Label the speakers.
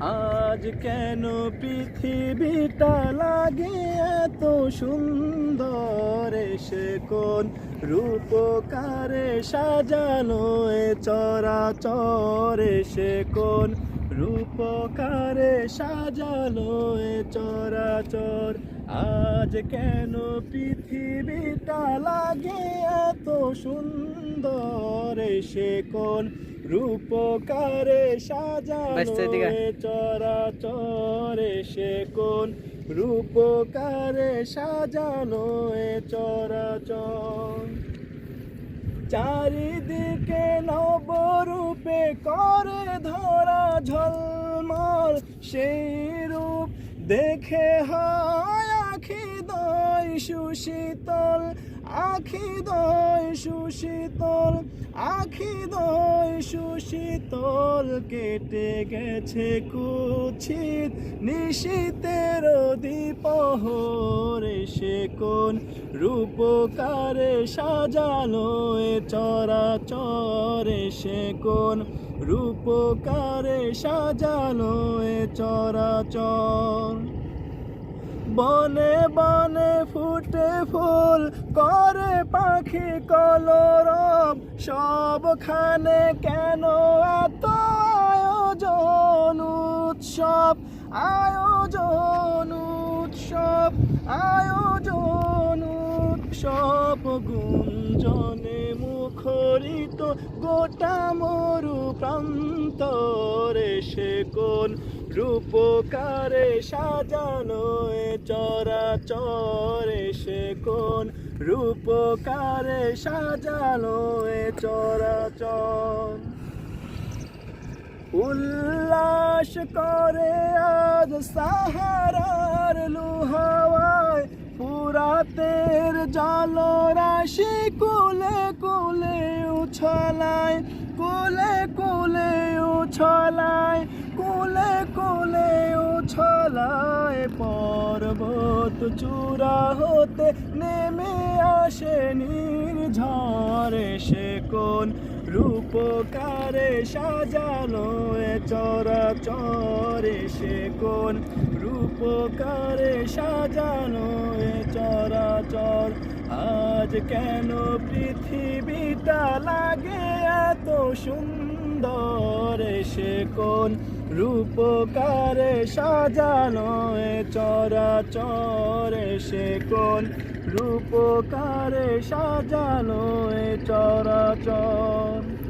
Speaker 1: আজ কেন পৃথিবীটা লাগে এত সুন্দর? সে কোন রূপকারে সাজানো এ চরাচরে? সে কোন রূপকারে সাজানো এ চরাচর? আজ কেন পৃথিবীটা লাগে এত সুন্দর? সে কোন রূপকারে সাজানো চরাচরে সে কোন? রূপকারে সাজানো এ চরাচর চারিদিকে নবরূপে করে ধরা ঝলমল সেই রূপ দেখে হয় আখি দয় সুশীতল আখি দয় সুশীতল আখি দয় সুশীতল কেটে গেছে কুচিত নিশীতের দ্বীপহরে সে কোন রূপকারে সাজানো এ চরাচরে সে কোন রূপকারে সাজানো এ চরাচর। বনে বনে ফুটে ফুল করে পাখি কলরব, সবখানে কেন এত আয়োজন উৎসব? আয়োজন উৎসব আয়োজন উৎসব, গুঞ্জনে মুখরিত গোটা মরু প্রান্তরে সে কোন রূপকারে সাজানো এ চরাচরে সে কোন রূপকারে সাজানো এ চরাচর। উল্লাস করে আজ সাহারার লুহাওয়ায় পুরাতের জলরাশি কুলে কুলে উছলায়, কুলে কুলে উছলায়, কুলে কুলে উছলায়। পর্বত চূড়া হতে নেমে আসে নির্ঝরে সে কোন রূপকারে সাজানো এ চরাচরে, সে কোন রূপকারে সাজানো আজ কেন পৃথিবীটা লাগে এত সুন্দর? সে কোন রূপকারে সাজানো চরা চরাচরে? সে কোন রূপকারে সাজানো চরা চরাচর?